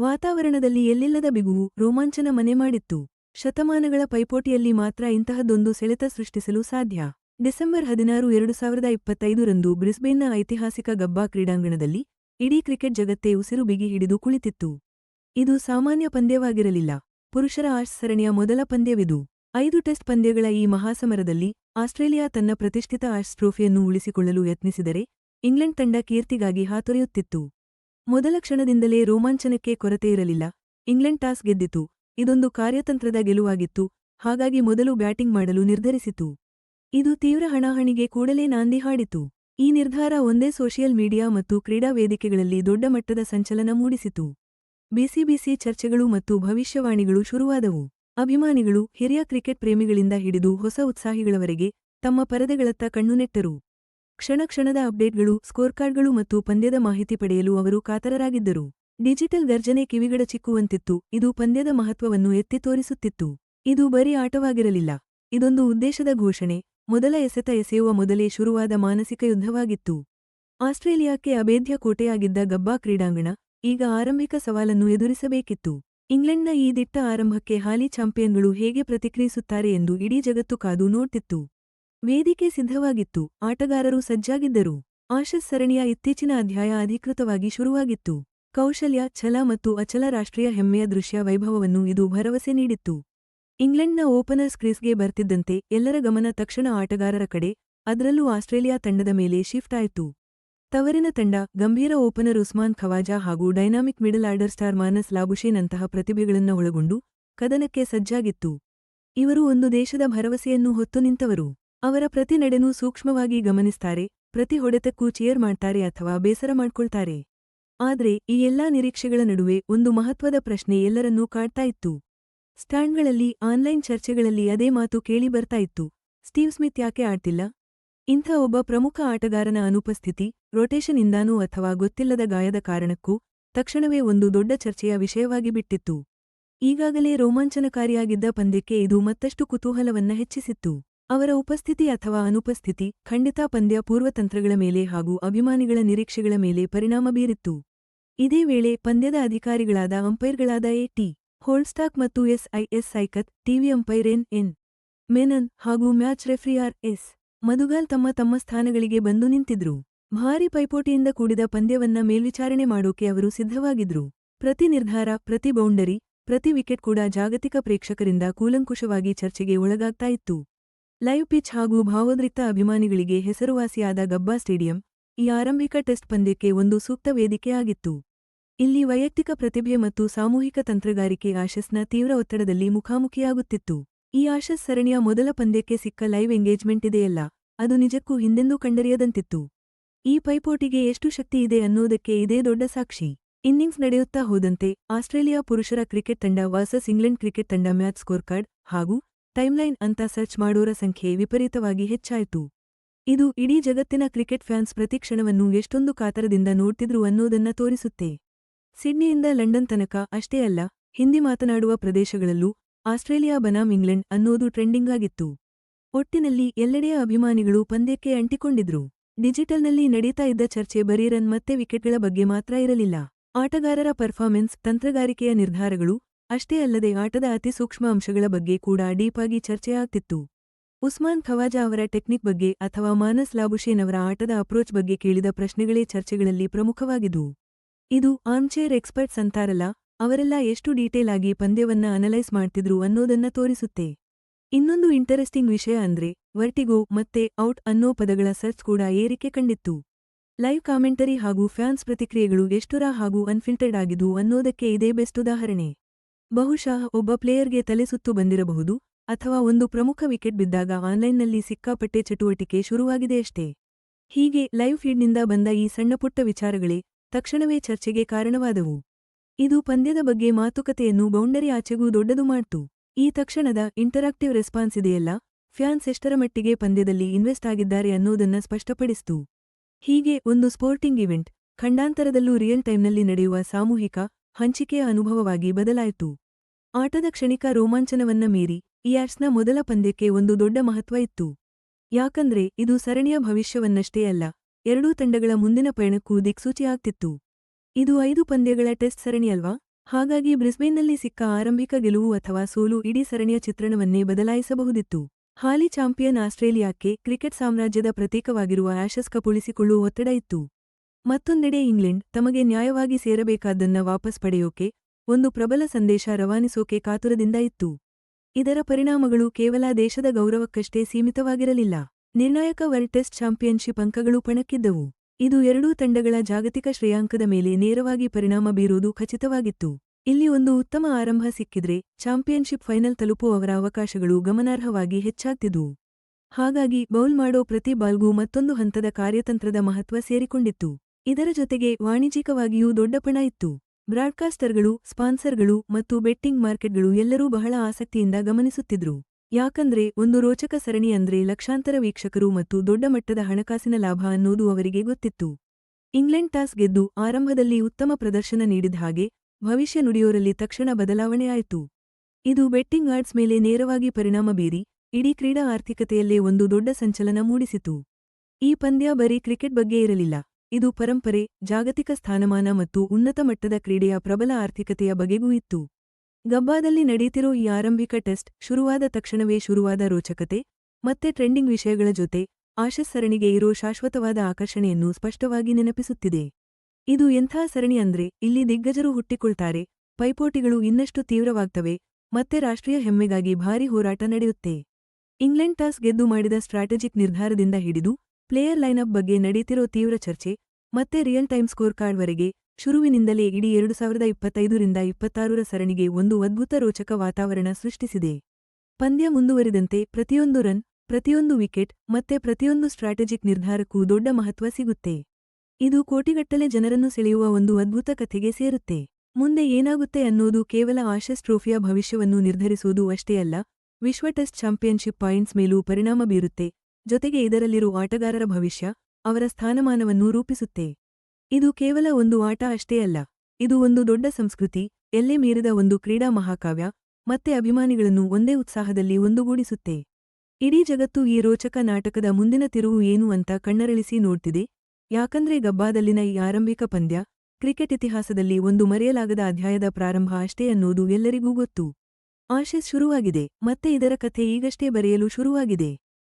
ವಾತಾವರಣದಲ್ಲಿ ಎಲ್ಲಿಲ್ಲದ ಬಿಗುವು ರೋಮಾಂಚನ ಮನೆ ಮಾಡಿತ್ತು. ಶತಮಾನಗಳ ಪೈಪೋಟಿಯಲ್ಲಿ ಮಾತ್ರ ಇಂತಹದ್ದೊಂದು ಸೆಳೆತ ಸೃಷ್ಟಿಸಲು ಸಾಧ್ಯ. ಡಿಸೆಂಬರ್ ಹದಿನಾರು, ಎರಡು ಸಾವಿರದ ಇಪ್ಪತ್ತೈದರಂದು ಬ್ರಿಸ್ಬೇನ್ನ ಐತಿಹಾಸಿಕ ಗಬ್ಬಾ ಕ್ರೀಡಾಂಗಣದಲ್ಲಿ ಇಡೀ ಕ್ರಿಕೆಟ್ ಜಗತ್ತೇ ಉಸಿರು ಬಿಗಿ ಹಿಡಿದು ಕುಳಿತಿತ್ತು. ಇದು ಸಾಮಾನ್ಯ ಪಂದ್ಯವಾಗಿರಲಿಲ್ಲ. ಪುರುಷರ ಆಶ್ ಸರಣಿಯ ಮೊದಲ ಪಂದ್ಯವಿದು. ಐದು ಟೆಸ್ಟ್ ಪಂದ್ಯಗಳ ಈ ಮಹಾಸಮರದಲ್ಲಿ ಆಸ್ಟ್ರೇಲಿಯಾ ತನ್ನ ಪ್ರತಿಷ್ಠಿತ ಆಶ್ ಟ್ರೋಫಿಯನ್ನು ಉಳಿಸಿಕೊಳ್ಳಲು ಯತ್ನಿಸಿದರೆ ಇಂಗ್ಲೆಂಡ್ ತಂಡ ಕೀರ್ತಿಗಾಗಿ ಹಾತೊರೆಯುತ್ತಿತ್ತು. ಮೊದಲ ಕ್ಷಣದಿಂದಲೇ ರೋಮಾಂಚನಕ್ಕೆ ಕೊರತೆಯಿರಲಿಲ್ಲ ಇಂಗ್ಲೆಂಡ್ ಟಾಸ್ ಗೆದ್ದಿತು. ಇದೊಂದು ಕಾರ್ಯತಂತ್ರದ ಗೆಲುವಾಗಿತ್ತು. ಹಾಗಾಗಿ ಮೊದಲು ಬ್ಯಾಟಿಂಗ್ ಮಾಡಲು ನಿರ್ಧರಿಸಿತು. ಇದು ತೀವ್ರ ಹಣಾಹಣಿಗೆ ಕೂಡಲೇ ನಾಂದಿ ಹಾಡಿತು. ಈ ನಿರ್ಧಾರ ಒಂದೇ ಸೋಷಿಯಲ್ ಮೀಡಿಯಾ ಮತ್ತು ಕ್ರೀಡಾ ವೇದಿಕೆಗಳಲ್ಲಿ ದೊಡ್ಡ ಮಟ್ಟದ ಸಂಚಲನ ಮೂಡಿಸಿತು. ಬಿಸಿಬಿಸಿ ಚರ್ಚೆಗಳು ಮತ್ತು ಭವಿಷ್ಯವಾಣಿಗಳು ಶುರುವಾದವು. ಅಭಿಮಾನಿಗಳು ಹಿರಿಯ ಕ್ರಿಕೆಟ್ ಪ್ರೇಮಿಗಳಿಂದ ಹಿಡಿದು ಹೊಸ ಉತ್ಸಾಹಿಗಳವರೆಗೆ ತಮ್ಮ ಪರದೆಗಳತ್ತ ಕಣ್ಣುನೆಟ್ಟರು ಕ್ಷಣ ಕ್ಷಣದ ಅಪ್ಡೇಟ್ಗಳು, ಸ್ಕೋರ್ಕಾರ್ಡ್ಗಳು ಮತ್ತು ಪಂದ್ಯದ ಮಾಹಿತಿ ಪಡೆಯಲು ಅವರು ಕಾತರರಾಗಿದ್ದರು. ಡಿಜಿಟಲ್ ಗರ್ಜನೆ ಕಿವಿಗಡಚಿಕ್ಕುವಂತಿತ್ತು ಇದು ಪಂದ್ಯದ ಮಹತ್ವವನ್ನು ಎತ್ತಿ ತೋರಿಸುತ್ತಿತ್ತು. ಇದು ಬರೀ ಆಟವಾಗಿರಲಿಲ್ಲ. ಇದೊಂದು ಉದ್ದೇಶದ ಘೋಷಣೆ. ಮೊದಲ ಎಸೆತ ಎಸೆಯುವ ಮೊದಲೇ ಶುರುವಾದ ಮಾನಸಿಕ ಯುದ್ಧವಾಗಿತ್ತು. ಆಸ್ಟ್ರೇಲಿಯಾಕ್ಕೆ ಅಭೇದ್ಯ ಕೋಟೆಯಾಗಿದ್ದ ಗಬ್ಬಾ ಕ್ರೀಡಾಂಗಣ, ಈಗ ಆರಂಭಿಕ ಸವಾಲನ್ನು ಎದುರಿಸಬೇಕಿತ್ತು. ಇಂಗ್ಲೆಂಡ್ನ ಈ ದಿಟ್ಟ ಆರಂಭಕ್ಕೆ ಹಾಲಿ ಚಾಂಪಿಯನ್ಗಳು ಹೇಗೆ ಪ್ರತಿಕ್ರಿಯಿಸುತ್ತಾರೆ ಎಂದು ಇಡೀ ಜಗತ್ತು ಕಾದು ನೋಡ್ತಿತ್ತು. ವೇದಿಕೆ ಸಿದ್ಧವಾಗಿತ್ತು. ಆಟಗಾರರು ಸಜ್ಜಾಗಿದ್ದರು. ಆಶಸ್ ಸರಣಿಯ ಇತ್ತೀಚಿನ ಅಧ್ಯಾಯ ಅಧಿಕೃತವಾಗಿ ಶುರುವಾಗಿತ್ತು. ಕೌಶಲ್ಯ, ಛಲ ಮತ್ತು ಅಚಲ ರಾಷ್ಟ್ರೀಯ ಹೆಮ್ಮೆಯ ದೃಶ್ಯ ವೈಭವವನ್ನು ಇದು ಭರವಸೆ ನೀಡಿತ್ತು. ಇಂಗ್ಲೆಂಡ್ನ ಓಪನರ್ಸ್ ಕ್ರೀಸ್ಗೆ ಬರ್ತಿದ್ದಂತೆ ಎಲ್ಲರ ಗಮನ ತಕ್ಷಣ ಆಟಗಾರರ ಕಡೆ, ಅದರಲ್ಲೂ ಆಸ್ಟ್ರೇಲಿಯಾ ತಂಡದ ಮೇಲೆ ಶಿಫ್ಟ್ ಆಯಿತು. ತವರಿನ ತಂಡ, ಗಂಭೀರ ಓಪನರ್ ಉಸ್ಮಾನ್ ಖವಾಜಾ ಹಾಗೂ dynamic middle order star Marnus ಲಾಬುಷೇನಂತಹ ಪ್ರತಿಭೆಗಳನ್ನು ಒಳಗೊಂಡು ಕದನಕ್ಕೆ ಸಜ್ಜಾಗಿತ್ತು. ಇವರು ಒಂದು ದೇಶದ ಭರವಸೆಯನ್ನು ಹೊತ್ತು ನಿಂತವರು. ಅವರ ಪ್ರತಿ ನಡೆನೂ ಸೂಕ್ಷ್ಮವಾಗಿ ಗಮನಿಸ್ತಾರೆ, ಪ್ರತಿ ಹೊಡೆತಕ್ಕೂ ಚೇರ್ ಮಾಡ್ತಾರೆ ಅಥವಾ ಬೇಸರ ಮಾಡ್ಕೊಳ್ತಾರೆ. ಆದ್ರೆ, ಈ ಎಲ್ಲಾ ನಿರೀಕ್ಷೆಗಳ ನಡುವೆ ಒಂದು ಮಹತ್ವದ ಪ್ರಶ್ನೆ ಎಲ್ಲರನ್ನೂ ಕಾಡ್ತಾ ಇತ್ತು. ಸ್ಟ್ಯಾಂಡ್ಗಳಲ್ಲಿ, ಆನ್ಲೈನ್ ಚರ್ಚೆಗಳಲ್ಲಿ ಅದೇ ಮಾತು ಕೇಳಿ ಬರ್ತಾ ಇತ್ತು. ಸ್ಟೀವ್ ಸ್ಮಿತ್ ಯಾಕೆ ಆಡ್ತಿಲ್ಲ? ಇಂಥ ಒಬ್ಬ ಪ್ರಮುಖ ಆಟಗಾರನ ಅನುಪಸ್ಥಿತಿ ರೊಟೇಷನ್ ಇಂದಾನೂ ಅಥವಾ ಗೊತ್ತಿಲ್ಲದ ಗಾಯದ ಕಾರಣಕ್ಕೂ ತಕ್ಷಣವೇ ಒಂದು ದೊಡ್ಡ ಚರ್ಚೆಯ ವಿಷಯವಾಗಿ ಬಿಟ್ಟಿತ್ತು. ಈಗಾಗಲೇ ರೋಮಾಂಚನಕಾರಿಯಾಗಿದ್ದ ಪಂದ್ಯಕ್ಕೆ ಇದು ಮತ್ತಷ್ಟು ಕುತೂಹಲವನ್ನ ಹೆಚ್ಚಿಸಿತ್ತು. ಅವರ ಉಪಸ್ಥಿತಿ ಅಥವಾ ಅನುಪಸ್ಥಿತಿ, ಖಂಡಿತ ಪಂದ್ಯ ಪೂರ್ವತಂತ್ರಗಳ ಮೇಲೆ ಹಾಗೂ ಅಭಿಮಾನಿಗಳ ನಿರೀಕ್ಷೆಗಳ ಮೇಲೆ ಪರಿಣಾಮ ಬೀರಿತ್ತು. ಇದೇ ವೇಳೆ ಪಂದ್ಯದ ಅಧಿಕಾರಿಗಳಾದ ಅಂಪೈರ್ಗಳಾದ ಎ ಟಿ ಹೋಲ್ಸ್ಟಾಕ್ ಮತ್ತು SIS Saikat, TV umpire N N Menon ಹಾಗೂ ಮ್ಯಾಚ್ ರೆಫ್ರಿಯಾರ್ ಎಸ್. ಮಧುಗಾಲ್ ತಮ್ಮ ತಮ್ಮ ಸ್ಥಾನಗಳಿಗೆ ಬಂದು ನಿಂತಿದ್ರು. ಭಾರಿ ಪೈಪೋಟಿಯಿಂದ ಕೂಡಿದ ಪಂದ್ಯವನ್ನ ಮೇಲ್ವಿಚಾರಣೆ ಮಾಡೋಕೆ ಅವರು ಸಿದ್ಧವಾಗಿದ್ರು. ಪ್ರತಿ ನಿರ್ಧಾರ, ಪ್ರತಿ ಬೌಂಡರಿ, ಪ್ರತಿ ವಿಕೆಟ್ ಕೂಡ ಜಾಗತಿಕ ಪ್ರೇಕ್ಷಕರಿಂದ ಕೂಲಂಕುಷವಾಗಿ ಚರ್ಚೆಗೆ ಒಳಗಾಗ್ತಾ ಇತ್ತು. ಲೈವ್ ಪಿಚ್ ಹಾಗೂ ಭಾವೋದ್ರಿಕ್ತ ಅಭಿಮಾನಿಗಳಿಗೆ ಹೆಸರುವಾಸಿಯಾದ ಗಬ್ಬಾ ಸ್ಟೇಡಿಯಂ, ಈ ಆರಂಭಿಕ ಟೆಸ್ಟ್ ಪಂದ್ಯಕ್ಕೆ ಒಂದು ಸೂಕ್ತ ವೇದಿಕೆಯಾಗಿತ್ತು ಇಲ್ಲಿ ವೈಯಕ್ತಿಕ ಪ್ರತಿಭೆ ಮತ್ತು ಸಾಮೂಹಿಕ ತಂತ್ರಗಾರಿಕೆ ಆಶಸ್ನ ತೀವ್ರ ಒತ್ತಡದಲ್ಲಿ ಮುಖಾಮುಖಿಯಾಗುತ್ತಿತ್ತು. ಈ ಆಶಸ್ ಸರಣಿಯ ಮೊದಲ ಪಂದ್ಯಕ್ಕೆ ಸಿಕ್ಕ ಲೈವ್ ಎಂಗೇಜ್ಮೆಂಟ್ ಇದೆಯಲ್ಲ, ಅದು ನಿಜಕ್ಕೂ ಹಿಂದೆಂದೂ ಕಂಡರಿಯದಂತಿತ್ತು. ಈ ಪೈಪೋಟಿಗೆ ಎಷ್ಟು ಶಕ್ತಿ ಇದೆ ಅನ್ನೋದಕ್ಕೆ ಇದೇ ದೊಡ್ಡ ಸಾಕ್ಷಿ. ಇನ್ನಿಂಗ್ಸ್ ನಡೆಯುತ್ತಾ ಹೋದಂತೆ, ಆಸ್ಟ್ರೇಲಿಯಾ ಪುರುಷರ ಕ್ರಿಕೆಟ್ ತಂಡ ವರ್ಸಸ್ ಇಂಗ್ಲೆಂಡ್ ಕ್ರಿಕೆಟ್ ತಂಡ ಮ್ಯಾಚ್ ಸ್ಕೋರ್ಕಾರ್ಡ್ ಹಾಗೂ ಟೈಮ್ಲೈನ್ ಅಂತ ಸರ್ಚ್ ಮಾಡೋರ ಸಂಖ್ಯೆ ವಿಪರೀತವಾಗಿ ಹೆಚ್ಚಾಯಿತು. ಇದು ಇಡೀ ಜಗತ್ತಿನ ಕ್ರಿಕೆಟ್ ಫ್ಯಾನ್ಸ್ ಪ್ರತಿಕ್ಷಣವನ್ನು ಎಷ್ಟೊಂದು ಕಾತರದಿಂದ ನೋಡ್ತಿದ್ರು ಅನ್ನೋದನ್ನ ತೋರಿಸುತ್ತೆ. ಸಿಡ್ನಿಯಿಂದ ಲಂಡನ್ ತನಕ ಅಷ್ಟೇ ಅಲ್ಲ, ಹಿಂದಿ ಮಾತನಾಡುವ ಪ್ರದೇಶಗಳಲ್ಲೂ ಆಸ್ಟ್ರೇಲಿಯಾ ಬನಾಮ್ ಇಂಗ್ಲೆಂಡ್ ಅನ್ನೋದು ಟ್ರೆಂಡಿಂಗ್ ಆಗಿತ್ತು. ಒಟ್ಟಿನಲ್ಲಿ ಎಲ್ಲೆಡೆಯ ಅಭಿಮಾನಿಗಳು ಪಂದ್ಯಕ್ಕೆ ಅಂಟಿಕೊಂಡಿದ್ರು. ಡಿಜಿಟಲ್ನಲ್ಲಿ ನಡೀತಾ ಇದ್ದ ಚರ್ಚೆ ಬರೀ ರನ್ ಮತ್ತೆ ವಿಕೆಟ್ಗಳ ಬಗ್ಗೆ ಮಾತ್ರ ಇರಲಿಲ್ಲ. ಆಟಗಾರರ ಪರ್ಫಾರ್ಮೆನ್ಸ್, ತಂತ್ರಗಾರಿಕೆಯ ನಿರ್ಧಾರಗಳು ಅಷ್ಟೇ ಅಲ್ಲದೆ ಆಟದ ಅತಿ ಸೂಕ್ಷ್ಮ ಅಂಶಗಳ ಬಗ್ಗೆ ಕೂಡ ಡೀಪಾಗಿ ಚರ್ಚೆಯಾಗ್ತಿತ್ತು ಉಸ್ಮಾನ್ ಖವಾಜಾ ಅವರ ಟೆಕ್ನಿಕ್ ಬಗ್ಗೆ ಅಥವಾ ಮಾನಸ್ ಲಾಬುಷೇನ್ ಅವರ ಆಟದ ಅಪ್ರೋಚ್ ಬಗ್ಗೆ ಕೇಳಿದ ಪ್ರಶ್ನೆಗಳೇ ಚರ್ಚೆಗಳಲ್ಲಿ ಪ್ರಮುಖವಾಗಿದ್ದು, ಇದು ಆರ್ಮ್ಚೇರ್ ಎಕ್ಸ್ಪರ್ಟ್ಸ್ ಅಂತಾರಲ್ಲ, ಅವರೆಲ್ಲ ಎಷ್ಟು ಡೀಟೇಲ್ ಆಗಿ ಪಂದ್ಯವನ್ನ ಅನಲೈಸ್ ಮಾಡ್ತಿದ್ರು ಅನ್ನೋದನ್ನ ತೋರಿಸುತ್ತೆ. ಇನ್ನೊಂದು ಇಂಟರೆಸ್ಟಿಂಗ್ ವಿಷಯ ಅಂದ್ರೆ, ವರ್ಟಿಗೋ ಮತ್ತೆ ಔಟ್ ಅನ್ನೋ ಪದಗಳ ಸರ್ಚ್ ಕೂಡ ಏರಿಕೆ ಕಂಡಿತ್ತು. ಲೈವ್ ಕಾಮೆಂಟರಿ ಹಾಗೂ ಫ್ಯಾನ್ಸ್ ಪ್ರತಿಕ್ರಿಯೆಗಳು ಎಷ್ಟುರ ಹಾಗೂ ಅನ್ಫಿಲ್ಟರ್ಡ್ ಆಗಿದ್ವು ಅನ್ನೋದಕ್ಕೆ ಇದೇ ಬೆಸ್ಟ್ ಉದಾಹರಣೆ. ಬಹುಶಃ ಒಬ್ಬ ಪ್ಲೇಯರ್ಗೆ ತಲೆಸುತ್ತು ಬಂದಿರಬಹುದು ಅಥವಾ ಒಂದು ಪ್ರಮುಖ ವಿಕೆಟ್ ಬಿದ್ದಾಗ ಆನ್ಲೈನ್ನಲ್ಲಿ ಸಿಕ್ಕಾಪಟ್ಟೆ ಚಟುವಟಿಕೆ ಶುರುವಾಗಿದೆಯಷ್ಟೇ ಹೀಗೆ ಲೈವ್ ಫೀಡ್ನಿಂದ ಬಂದ ಈ ಸಣ್ಣಪುಟ್ಟ ವಿಚಾರಗಳೇ ತಕ್ಷಣವೇ ಚರ್ಚೆಗೆ ಕಾರಣವಾದವು. ಇದು ಪಂದ್ಯದ ಬಗ್ಗೆ ಮಾತುಕತೆಯನ್ನು ಬೌಂಡರಿ ಆಚೆಗೂ ದೊಡ್ಡದು ಮಾಡ್ತು. ಈ ತಕ್ಷಣದ ಇಂಟರಾಕ್ಟಿವ್ ರೆಸ್ಪಾನ್ಸ್ ಇದೆಯಲ್ಲ, ಫ್ಯಾನ್ಸ್ ಎಷ್ಟರ ಮಟ್ಟಿಗೆ ಪಂದ್ಯದಲ್ಲಿ ಇನ್ವೆಸ್ಟ್ ಆಗಿದ್ದಾರೆ ಅನ್ನೋದನ್ನ ಸ್ಪಷ್ಟಪಡಿಸ್ತು. ಹೀಗೆ ಒಂದು ಸ್ಪೋರ್ಟಿಂಗ್ ಇವೆಂಟ್, ಖಂಡಾಂತರದಲ್ಲೂ ರಿಯಲ್ ಟೈಮ್ನಲ್ಲಿ ನಡೆಯುವ ಸಾಮೂಹಿಕ ಹಂಚಿಕೆಯ ಅನುಭವವಾಗಿ ಬದಲಾಯಿತು. ಆಟದ ಕ್ಷಣಿಕ ರೋಮಾಂಚನವನ್ನ ಮೀರಿ ಆಟ್ಸ್ನ ಮೊದಲ ಪಂದ್ಯಕ್ಕೆ ಒಂದು ದೊಡ್ಡ ಮಹತ್ವ ಇತ್ತು. ಯಾಕಂದ್ರೆ ಇದು ಸರಣಿಯ ಭವಿಷ್ಯವನ್ನಷ್ಟೇ ಅಲ್ಲ, ಎರಡೂ ತಂಡಗಳ ಮುಂದಿನ ಪಯಣಕ್ಕೂ ದಿಕ್ಸೂಚಿಯಾಗ್ತಿತ್ತು ಇದು ಐದು ಪಂದ್ಯಗಳ ಟೆಸ್ಟ್ ಸರಣಿಯಲ್ವಾ ಹಾಗಾಗಿ ಬ್ರಿಸ್ಬೇನ್ನಲ್ಲಿ ಸಿಕ್ಕ ಆರಂಭಿಕ ಗೆಲುವು ಅಥವಾ ಸೋಲು ಇಡೀ ಸರಣಿಯ ಚಿತ್ರಣವನ್ನೇ ಬದಲಾಯಿಸಬಹುದಿತ್ತು. ಹಾಲಿ ಚಾಂಪಿಯನ್ ಆಸ್ಟ್ರೇಲಿಯಾಕ್ಕೆ ಕ್ರಿಕೆಟ್ ಸಾಮ್ರಾಜ್ಯದ ಪ್ರತೀಕವಾಗಿರುವ ಆಶಸ್ಕ ಪುಳಿಸಿಕೊಳ್ಳುವ ಒತ್ತಡ ಇತ್ತು. ಮತ್ತೊಂದೆಡೆ ಇಂಗ್ಲೆಂಡ್ ತಮಗೆ ನ್ಯಾಯವಾಗಿ ಸೇರಬೇಕಾದ್ದನ್ನ ವಾಪಸ್ ಪಡೆಯೋಕೆ ಒಂದು ಪ್ರಬಲ ಸಂದೇಶ ರವಾನಿಸೋಕೆ ಕಾತುರದಿಂದ ಇತ್ತು. ಇದರ ಪರಿಣಾಮಗಳು ಕೇವಲ ದೇಶದ ಗೌರವಕ್ಕಷ್ಟೇ ಸೀಮಿತವಾಗಿರಲಿಲ್ಲ. ನಿರ್ಣಾಯಕ ವರ್ಲ್ಡ್ ಟೆಸ್ಟ್ ಚಾಂಪಿಯನ್ಶಿಪ್ ಅಂಕಗಳು ಪಣಕ್ಕಿದ್ದವು. ಇದು ಎರಡೂ ತಂಡಗಳ ಜಾಗತಿಕ ಶ್ರೇಯಾಂಕದ ಮೇಲೆ ನೇರವಾಗಿ ಪರಿಣಾಮ ಬೀರುವುದು ಖಚಿತವಾಗಿತ್ತು. ಇಲ್ಲಿ ಒಂದು ಉತ್ತಮ ಆರಂಭ ಸಿಕ್ಕಿದ್ರೆ ಚಾಂಪಿಯನ್ಶಿಪ್ ಫೈನಲ್ ತಲುಪುವವರ ಅವಕಾಶಗಳು ಗಮನಾರ್ಹವಾಗಿ ಹೆಚ್ಚಾಗ್ತಿದ್ವು. ಹಾಗಾಗಿ ಬೌಲ್ ಮಾಡೋ ಪ್ರತಿ ಬಾಲ್ಗೂ ಮತ್ತೊಂದು ಹಂತದ ಕಾರ್ಯತಂತ್ರದ ಮಹತ್ವ ಸೇರಿಕೊಂಡಿತ್ತು. ಇದರ ಜೊತೆಗೆ ವಾಣಿಜ್ಯಿಕವಾಗಿಯೂ ದೊಡ್ಡ ಪಣ ಇತ್ತು. ಬ್ರಾಡ್ಕಾಸ್ಟರ್ಗಳು, ಸ್ಪಾನ್ಸರ್ಗಳು ಮತ್ತು ಬೆಟ್ಟಿಂಗ್ ಮಾರ್ಕೆಟ್ಗಳು ಎಲ್ಲರೂ ಬಹಳ ಆಸಕ್ತಿಯಿಂದ ಗಮನಿಸುತ್ತಿದ್ರು. ಯಾಕಂದ್ರೆ ಒಂದು ರೋಚಕ ಸರಣಿ ಅಂದ್ರೆ ಲಕ್ಷಾಂತರ ವೀಕ್ಷಕರು ಮತ್ತು ದೊಡ್ಡ ಮಟ್ಟದ ಹಣಕಾಸಿನ ಲಾಭ ಅನ್ನೋದು ಅವರಿಗೆ ಗೊತ್ತಿತ್ತು. ಇಂಗ್ಲೆಂಡ್ ಟಾಸ್ ಗೆದ್ದು ಆರಂಭದಲ್ಲಿ ಉತ್ತಮ ಪ್ರದರ್ಶನ ನೀಡಿದ ಹಾಗೆ ಭವಿಷ್ಯ ನುಡಿಯೋರಲ್ಲಿ ತಕ್ಷಣ ಬದಲಾವಣೆಯಾಯಿತು ಇದು ಬೆಟ್ಟಿಂಗ್ ಆರ್ಡ್ಸ್ ಮೇಲೆ ನೇರವಾಗಿ ಪರಿಣಾಮ ಬೀರಿ ಇಡೀ ಕ್ರೀಡಾ ಆರ್ಥಿಕತೆಯಲ್ಲೇ ಒಂದು ದೊಡ್ಡ ಸಂಚಲನ ಮೂಡಿಸಿತು. ಈ ಪಂದ್ಯ ಬರೀ ಕ್ರಿಕೆಟ್ ಬಗ್ಗೆ ಇರಲಿಲ್ಲ. ಇದು ಪರಂಪರೆ, ಜಾಗತಿಕ ಸ್ಥಾನಮಾನ ಮತ್ತು ಉನ್ನತ ಮಟ್ಟದ ಕ್ರೀಡೆಯ ಪ್ರಬಲ ಆರ್ಥಿಕತೆಯ ಬಗೆಗೂ ಇತ್ತು. ಗಬ್ಬಾದಲ್ಲಿ ನಡೆಯುತ್ತಿರೋ ಈ ಆರಂಭಿಕ ಟೆಸ್ಟ್ ಶುರುವಾದ ತಕ್ಷಣವೇ ಶುರುವಾದ ರೋಚಕತೆ ಮತ್ತೆ ಟ್ರೆಂಡಿಂಗ್ ವಿಷಯಗಳ ಜೊತೆ ಆಶಸ್ ಸರಣಿಗೆ ಇರೋ ಶಾಶ್ವತವಾದ ಆಕರ್ಷಣೆಯನ್ನು ಸ್ಪಷ್ಟವಾಗಿ ನೆನಪಿಸುತ್ತಿದೆ. ಇದು ಎಂಥ ಸರಣಿ ಅಂದ್ರೆ, ಇಲ್ಲಿ ದಿಗ್ಗಜರು ಹುಟ್ಟಿಕೊಳ್ತಾರೆ, ಪೈಪೋಟಿಗಳು ಇನ್ನಷ್ಟು ತೀವ್ರವಾಗ್ತವೆ, ಮತ್ತೆ ರಾಷ್ಟ್ರೀಯ ಹೆಮ್ಮೆಗಾಗಿ ಭಾರೀ ಹೋರಾಟ ನಡೆಯುತ್ತೆ. ಇಂಗ್ಲೆಂಡ್ ಟಾಸ್ ಗೆದ್ದು ಮಾಡಿದ ಸ್ಟ್ರಾಟಜಿಕ್ ನಿರ್ಧಾರದಿಂದ ಹಿಡಿದು ಪ್ಲೇಯರ್ ಲೈನಪ್ ಬಗ್ಗೆ ನಡೆಯುತ್ತಿರೋ ತೀವ್ರ ಚರ್ಚೆ, ಮತ್ತೆ ರಿಯಲ್ ಟೈಮ್ ಸ್ಕೋರ್ ಕಾರ್ಡ್ವರೆಗೆ ಶುರುವಿನಿಂದಲೇ ಇಡೀ ಎರಡು ಸಾವಿರದ ಇಪ್ಪತ್ತೈದರಿಂದ ಇಪ್ಪತ್ತಾರರ ಸರಣಿಗೆ ಒಂದು ಅದ್ಭುತ ರೋಚಕ ವಾತಾವರಣ ಸೃಷ್ಟಿಸಿದೆ. ಪಂದ್ಯ ಮುಂದುವರಿದಂತೆ ಪ್ರತಿಯೊಂದು ರನ್, ಪ್ರತಿಯೊಂದು ವಿಕೆಟ್, ಮತ್ತೆ ಪ್ರತಿಯೊಂದು ಸ್ಟ್ರಾಟಜಿಕ್ ನಿರ್ಧಾರಕ್ಕೂ ದೊಡ್ಡ ಮಹತ್ವ ಸಿಗುತ್ತೆ. ಇದು ಕೋಟಿಗಟ್ಟಲೆ ಜನರನ್ನು ಸೆಳೆಯುವ ಒಂದು ಅದ್ಭುತ ಕಥೆಗೆ ಸೇರುತ್ತೆ. ಮುಂದೆ ಏನಾಗುತ್ತೆ ಅನ್ನೋದು ಕೇವಲ ಆಶಸ್ ಟ್ರೋಫಿಯ ಭವಿಷ್ಯವನ್ನು ನಿರ್ಧರಿಸುವುದು ಅಷ್ಟೇ ಅಲ್ಲ, ವಿಶ್ವ ಟೆಸ್ಟ್ ಚಾಂಪಿಯನ್ಶಿಪ್ ಪಾಯಿಂಟ್ಸ್ ಮೇಲೂ ಪರಿಣಾಮ ಬೀರುತ್ತೆ. ಜೊತೆಗೆ ಇದರಲ್ಲಿರುವ ಆಟಗಾರರ ಭವಿಷ್ಯ, ಅವರ ಸ್ಥಾನಮಾನವನ್ನು ರೂಪಿಸುತ್ತೆ. ಇದು ಕೇವಲ ಒಂದು ಆಟ ಅಷ್ಟೇ ಅಲ್ಲ, ಇದು ಒಂದು ದೊಡ್ಡ ಸಂಸ್ಕೃತಿ, ಎಲ್ಲೆ ಮೀರಿದ ಒಂದು ಕ್ರೀಡಾ ಮಹಾಕಾವ್ಯ, ಮತ್ತೆ ಅಭಿಮಾನಿಗಳನ್ನು ಒಂದೇ ಉತ್ಸಾಹದಲ್ಲಿ ಒಂದುಗೂಡಿಸುತ್ತೆ. ಇಡೀ ಜಗತ್ತು ಈ ರೋಚಕ ನಾಟಕದ ಮುಂದಿನ ತಿರುವು ಏನು ಅಂತ ಕಣ್ಣರಳಿಸಿ ನೋಡ್ತಿದೆ, ಯಾಕಂದ್ರೆ ಗಬ್ಬಾದಲ್ಲಿನ ಈ ಆರಂಭಿಕ ಪಂದ್ಯ, ಕ್ರಿಕೆಟ್ ಇತಿಹಾಸದಲ್ಲಿ ಒಂದು ಮರೆಯಲಾಗದ ಅಧ್ಯಾಯದ ಪ್ರಾರಂಭ ಅಷ್ಟೇ ಅನ್ನೋದು ಎಲ್ಲರಿಗೂ ಗೊತ್ತು. ಆಶಿಸ್ ಶುರುವಾಗಿದೆ, ಮತ್ತೆ ಇದರ ಕಥೆ ಈಗಷ್ಟೇ ಬರೆಯಲು ಶುರುವಾಗಿದೆ.